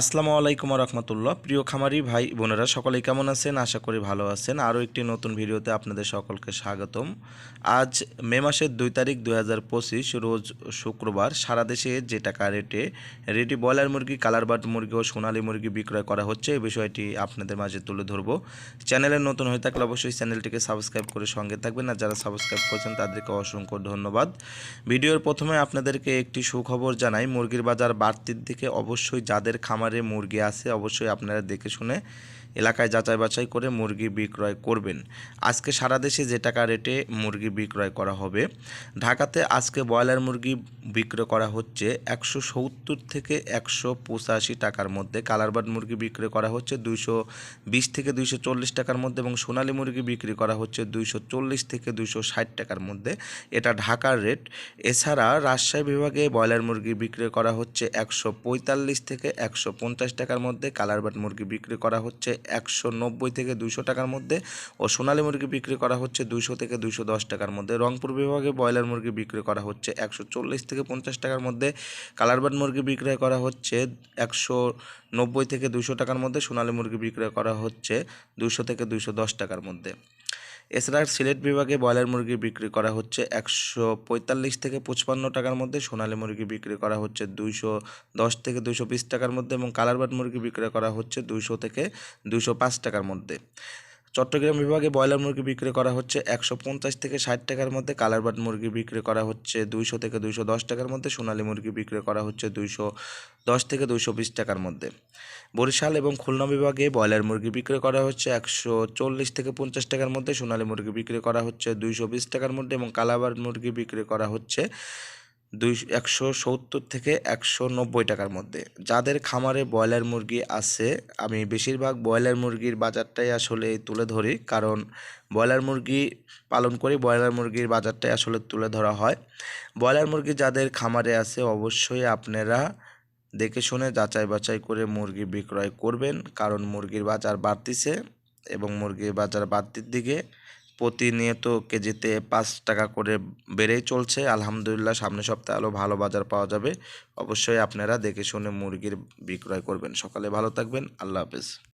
আসসালামু আলাইকুম রহমতুল্লাহ প্রিয় খামারি ভাই বোনেরা, সকলেই কেমন আছেন? আশা করি ভালো আছেন। আরও একটি নতুন ভিডিওতে আপনাদের সকলকে স্বাগতম। আজ মে মাসের দুই তারিখ দুই হাজার পঁচিশ, রোজ শুক্রবার। সারা দেশে যে টাকা রেটে রেডি ব্রয়লার মুরগি কালারবাট মুরগি ও সোনালী মুরগি বিক্রয় করা হচ্ছে এই বিষয়টি আপনাদের মাঝে তুলে ধরবো। চ্যানেলে নতুন হয়ে থাকলে অবশ্যই চ্যানেলটিকে সাবস্ক্রাইব করে সঙ্গে থাকবেন, আর যারা সাবস্ক্রাইব করেছেন তাদেরকে অসংখ্য ধন্যবাদ। ভিডিওর প্রথমে আপনাদেরকে একটি সুখবর জানাই, মুরগির বাজার বাড়তির দিকে অবশ্যই যাদের খামারে মুরগি আছে অবশ্যই আপনারা দেখে শুনে এলাকায় যাচাই বাছাই করে মুরগি বিক্রয় করবেন। আজকে সারা দেশে যে টাকা রেটে মুরগি বিক্রয় করা হবে, ঢাকাতে আজকে ব্রয়লার মুরগি বিক্রয় করা হচ্ছে একশো সত্তর থেকে একশো পঁচাশি টাকার মধ্যে। কালারবার্ড মুরগি বিক্রি করা হচ্ছে দুইশো বিশ থেকে দুইশো চল্লিশ টাকার মধ্যে এবং সোনালী মুরগি বিক্রি করা হচ্ছে দুইশো চল্লিশ থেকে দুইশো ষাট টাকার মধ্যে। এটা ঢাকার রেট। এছাড়া রাজশাহী বিভাগে ব্রয়লার মুরগি বিক্রি করা হচ্ছে একশো পঁয়তাল্লিশ থেকে একশো পঞ্চাশ টাকার মধ্যে। কালারবার্ড মুরগি বিক্রি করা হচ্ছে একশো নব্বই থেকে দুশো টাকার মধ্যে ও সোনালী মুরগি বিক্রি করা হচ্ছে দুশো থেকে দুশো দশ টাকার মধ্যে। রংপুর বিভাগে ব্রয়লার মুরগি বিক্রি করা হচ্ছে একশো চল্লিশ থেকে পঞ্চাশ টাকার মধ্যে। কালারবার্ড মুরগি বিক্রয় করা হচ্ছে একশো নব্বই থেকে দুশো টাকার মধ্যে। সোনালী মুরগি বিক্রয় করা হচ্ছে দুশো থেকে দুশো দশ টাকার মধ্যে। এছাড়া সিলেট বিভাগে ব্রয়লার মুরগি বিক্রি করা হচ্ছে একশো পঁয়তাল্লিশ থেকে পঁচপান্ন টাকার মধ্যে, সোনালী মুরগি বিক্রি করা হচ্ছে দুইশো দশ থেকে দুইশো বিশ টাকার মধ্যে এবং কালারবাট মুরগি বিক্রি করা হচ্ছে দুইশো থেকে দুইশো পাঁচ টাকার মধ্যে। চট্টগ্রাম বিভাগে ব্রয়লার মুরগি বিক্রি করা হচ্ছে একশো পঞ্চাশ থেকে ষাট টাকার মধ্যে কালারবাট মুরগি বিক্রি করা হচ্ছে দুইশো থেকে দুইশো দশ টাকার মধ্যে, সোনালী মুরগি বিক্রি করা হচ্ছে দুইশো দশ থেকে দুইশো বিশ টাকার মধ্যে। বরিশাল এবং খুলনা বিভাগে ব্রয়লার মুরগি বিক্রি করা হচ্ছে একশো চল্লিশ থেকে পঞ্চাশ টাকার মধ্যে, সোনালী মুরগি বিক্রি করা হচ্ছে দুইশো বিশ টাকার মধ্যে এবং কালাবার মুরগি বিক্রি করা হচ্ছে দুই একশো সত্তর থেকে একশো নব্বই টাকার মধ্যে। যাদের খামারে ব্রয়লার মুরগি আছে, আমি বেশিরভাগ ব্রয়লার মুরগির বাজারটাই আসলে তুলে ধরি। কারণ ব্রয়লার মুরগি পালন করি, ব্রয়লার মুরগির বাজারটাই আসলে তুলে ধরা হয়। ব্রয়লার মুরগি যাদের খামারে আছে, অবশ্যই আপনারা দেখে শুনে যাচাই বাছাই করে মুরগি বিক্রয় করবেন। কারণ মুরগির বাজার বাড়তিছে এবং মুরগির বাজার বাড়তির দিকে প্রতিনিয়ত কেজিতে পাঁচ টাকা করে বেড়েই চলছে। আলহামদুলিল্লাহ, সামনের সপ্তাহে আরও ভালো বাজার পাওয়া যাবে। অবশ্যই আপনারা দেখে শুনে মুরগির বিক্রয় করবেন। সকালে ভালো থাকবেন। আল্লাহ হাফেজ।